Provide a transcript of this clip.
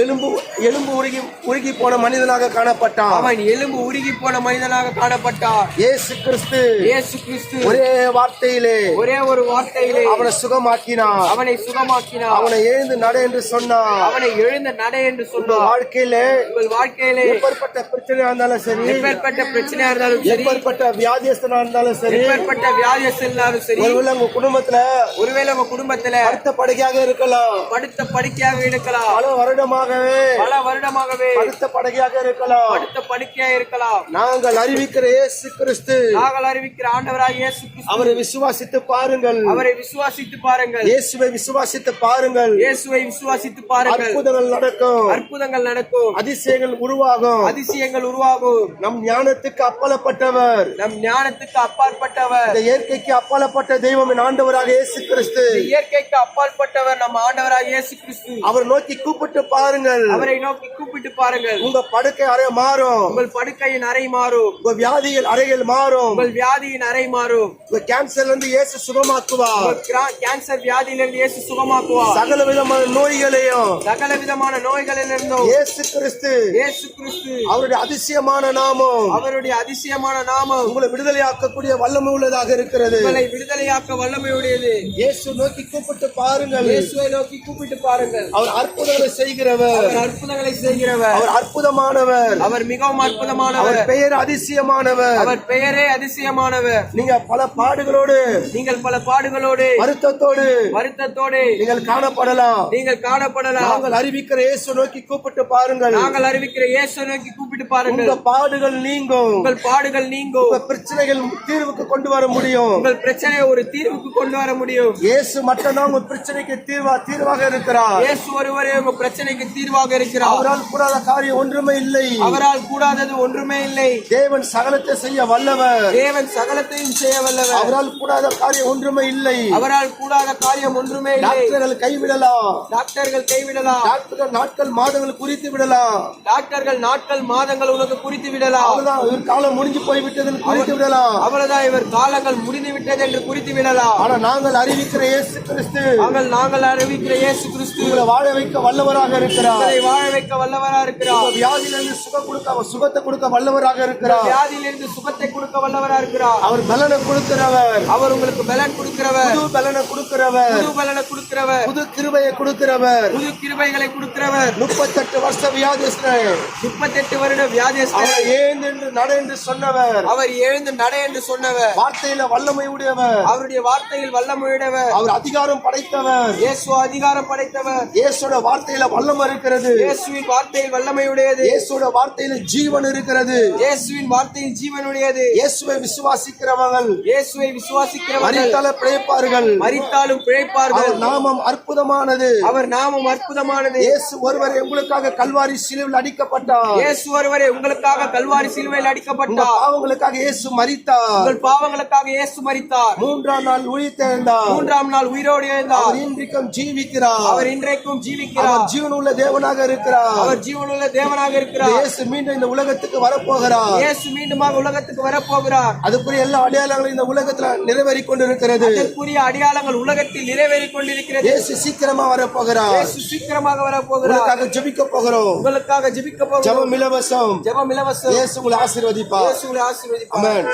எலும்பு எலும்பு உருகி உருகி போன மனிதனாக காணப்பட்டான். அவன் எலும்பு உருகி போன மனிதனாக காணப்பட்டான். இயேசு கிறிஸ்து இயேசு கிறிஸ்து ஒரே வார்த்தையிலே. ஒரே ஒரு வார்த்தையிலே. அவனை சுகமாக்கினான். அவனை சுகமாக்கினார் அவனை எழுந்து நட என்று சொன்னான். அவனை எழுந்த நடை என்று சொன்னார் வாழ்க்கையில உங்கள் வாழ்க்கையிலே எப்பேற்பட்ட பிரச்சனையா இருந்தாலும் சரி எப்பேற்பட்ட பிரச்சனையா இருந்தாலும் சரி எப்பேற்பட்ட வியாதியஸ்தனா இருந்தாலும் சரி எப்பேற்பட்ட வியாதியஸ்தர் இருந்தாலும் சரி ஒருவேளை உங்க குடும்பத்துல ஒருவேளை உங்க குடும்பத்துல படுத்த படுக்கையாக இருக்கலாம். படுத்த படுக்கையாக இருக்கலாம். பல வருடமாகவே பல வருடமாகவே படுத்த படுக்கையாக இருக்கலாம். படுத்த படுக்கையா இருக்கலாம். நாங்கள் அறிவிக்கிற இயேசு கிறிஸ்து நாங்கள் அறிவிக்கிற ஆண்டவராக இயேசு கிறிஸ்து அவரை விசுவாசித்து பாருங்கள். அவரை விசுவாசித்து பாருங்கள். இயேசுவை விசுவாசித்து பாருங்கள். இயேசுவை விசுவாசித்து பாருங்கள். அற்புதங்கள் நடக்கும். அற்புதங்கள் நடக்கும். அதிசயங்கள் உருவாகும். அதிசயங்கள் உருவாகும். நம் ஞானத்துக்கு அப்பலப்பட்டவர். நம் ஞானத்துக்கு அப்பாற்பட்டவர். இந்த இயற்கைக்கு அப்பலப்பட்ட தெய்வம் ஆண்டவராக இயேசு கிறிஸ்து. இயற்கைக்கு அப்பாற்பட்டவர் நம்ம ஆண்டவராக இயேசு கிறிஸ்து. அவர் நோக்கி கூப்பிட்டு பாருங்கள். அவரை நோக்கி கூப்பிட்டு பாருங்கள். உங்க படுக்கை அறை மாறும். உங்கள் படுக்கையின் அறை மாறும். உங்க வியாதிகள் அறைகள் மாறும். உங்கள் வியாதியின் அறை மாறும். உங்க கேன்சர்ல இருந்து இயேசு சுகமாக்குவார். கேன்சர் வியாதியிலிருந்து இயேசு சுகமாக்குவார். சகல விதமான நோய்களையும் சகல விதமான நோய்களிலிருந்தும் இயேசு கிறிஸ்து இயேசு கிறிஸ்து அவருடைய அதிசயமான நாமம் அவருடைய அதிசயமான நாமம் உங்களை விடுதலையாக்கக்கூடிய வல்லமை உள்ளதாக இருக்கிறது. உங்களை விடுதலையாக்க வல்லமையுடையது இயேசு நோக்கி கூப்பிட்டு பாருங்கள். இயேசுவை நோக்கி கூப்பிட்டு பாருங்கள். அவர் அற்புதங்களை செய்கிறவர் அவர் அற்புதங்களை செய்கிறவர். அவர் அற்புதமானவர். அவர் மிகவும் அற்புதமானவர். பெயர் அதிசயமானவர். அவர் பெயரே அதிசயமானவர். நீங்க பல பாடுகளோடு நீங்கள் பல பாடுகளோடு வருத்தத்தோடு வருத்தத்தோடு நீங்கள் காணப்படலாம். நீங்கள் காணப்படலாம். நாங்கள் அறிவிக்கிற இயேசு நோக்கி கூப்பிட்டு பாருங்கள். நாங்கள் அறிவிக்கிற இயேசு நோக்கி கூப்பிட்டு பாருங்கள். உங்க பாடுகள் நீங்கும். உங்கள் பாடுகள் நீங்கும். உங்க பிரச்சனைகள் தீர்வுக்கு கொண்டு வர முடியும். உங்கள் பிரச்சனையை ஒரு தீர்வுக்கு கொண்டு வர முடியும். இயேசு மட்டும்தான் உங்க பிரச்சனைக்கு தீர்வா தீர்வாக இருக்கிறார். இயேசு ஒருவரே உங்க பிரச்சனைக்கு தீர்வாக இருக்கிறார். அவரால் கூடாத காரியம் ஒன்றுமே இல்லை. அவரால் கூடாதது ஒன்றுமே இல்லை. தேவன் சகலத்தை செய்ய வல்லவர். தேவன் சகலத்தையும் செய்ய வல்லவர். அவரால் கூடாத காரியம் ஒன்றுமே இல்லை. அவரால் கூடாத காரியம் ஒன்றுமே இல்லை. டாக்டர்கள் கைவிடலாம். டாக்டர்கள் கைவிடலாம். டாக்டர்கள் நாட்கள் மாதங்கள் குறித்து விடலாம். டாக்டர்கள் நாட்கள் மாதங்கள் உனக்கு குறித்து விடலாம். அவ்வளவுதான் இவர் காலம் முடிஞ்சு போய்விட்டதுன்னு குறித்து விடலாம். அவ்வளவுதான் இவர் காலங்கள் முடிந்து விட்டது என்று குறித்து விடலாம். ஆனா நாங்கள் அறிவிக்கிற இயேசு கிறிஸ்து. நாங்கள் நாங்கள் அறிவிக்கிற இயேசு கிறிஸ்து. வாழ வைக்க வல்லவராக இருக்கிறார். உங்களை வாழ வைக்க வல்லவரா இருக்கிறார். வியாதியிலிருந்து சுகம் கொடுக்க சுகத்தை கொடுக்க வல்லவராக இருக்கிறார். வியாதியிலிருந்து சுகத்தை கொடுக்க வல்லவரா இருக்கிறார். அவர் பலனை கொடுக்கிறவர். அவர் உங்களுக்கு பலன் கொடுக்கிறவர். புது பலனை கொடுக்கிறவர். புது பலனை கொடுக்கிறவர். புது கிருபையை கொடுக்கிறவர். புது கிருபைகளை கொடுக்கிறவர். முப்பத்தெட்டு வருஷ வியாதிஸ்தர் முப்பத்தெட்டு வருட வியாதியஸ்தர் அவர் ஏந்து என்று நட என்று சொன்னவர். அவர் எழுந்து நட என்று சொன்னவர். வார்த்தையில வல்லமை உடையவர். அவருடைய வார்த்தையில் வல்லமுடையவர் அவர் அதிகாரம் படைத்தவர். இயேசு அதிகாரம் படைத்தவர். இயேசோட வார்த்தையில வல்லம் இருக்கிறது. இயேசுவின் வார்த்தையில் வல்லமையுடையது. இயேசோட வார்த்தையில ஜீவன் இருக்கிறது. இயேசுவின் வார்த்தையில் ஜீவனுடையது. இயேசுவை விசுவாசிக்கிறவர்கள். இயேசுவை விசுவாசிக்கிறவர்கள். மறித்தால பிழைப்பார்கள். மறித்தாலும் பிழைப்பார்கள். நாமம் அற்புதமானது. அவர் நாமம் அற்புதமானது. இயேசு ஒருவர் எங்களுக்காக கல்வாரி சிலுவில் அடிக்கப்பட்டார். இயேசு ஒருவரே உங்களுக்காக கல்வாரி சிலுவையில் அடிக்கப்பட்டார். பாவங்களுக்காக இயேசு மரித்தார். உங்கள் பாவங்களுக்காக இயேசு மரித்தார். மூன்றாம் நாள் உயிர்த்தெழுந்தார் மூன்றாம் நாள் உயிரோடு எழுந்தார். இன்றைக்கும் ஜீவிக்கிறார். அவர் இன்றைக்கும் ஜீவிக்கிறார். ஜீவனுள்ள தேவனாக இருக்கிறார். அவர் ஜீவனுள்ள தேவனாக இருக்கிறார். இயேசு மீண்டும் இந்த உலகத்துக்கு வரப்போகிறார். இயேசு மீண்டுமாக உலகத்துக்கு வரப்போகிறார். அதுக்குரிய எல்லா அடையாளங்களும் இந்த உலகத்துல நிறைவேறி கொண்டிருக்கிறது அதற்குரிய அடையாளங்கள் உலகத்தில் நிறைவேறிக் கொண்டிருக்கிறது இயேசு சீக்கிரமா வரப்போகிறார். இயேசு சீக்கிரமாக வரப்போகிறார். உங்களுக்காக ஜெபிக்க போகிறோம். உங்களுக்காக ஜெபிக்க போகிறோம். ஜெபம் இலவசம். ஜெபம் இலவசம். இயேசு உங்களை ஆசீர்வதிப்பார். இயேசு உங்களை ஆசீர்வதிப்பார். ஆமென்.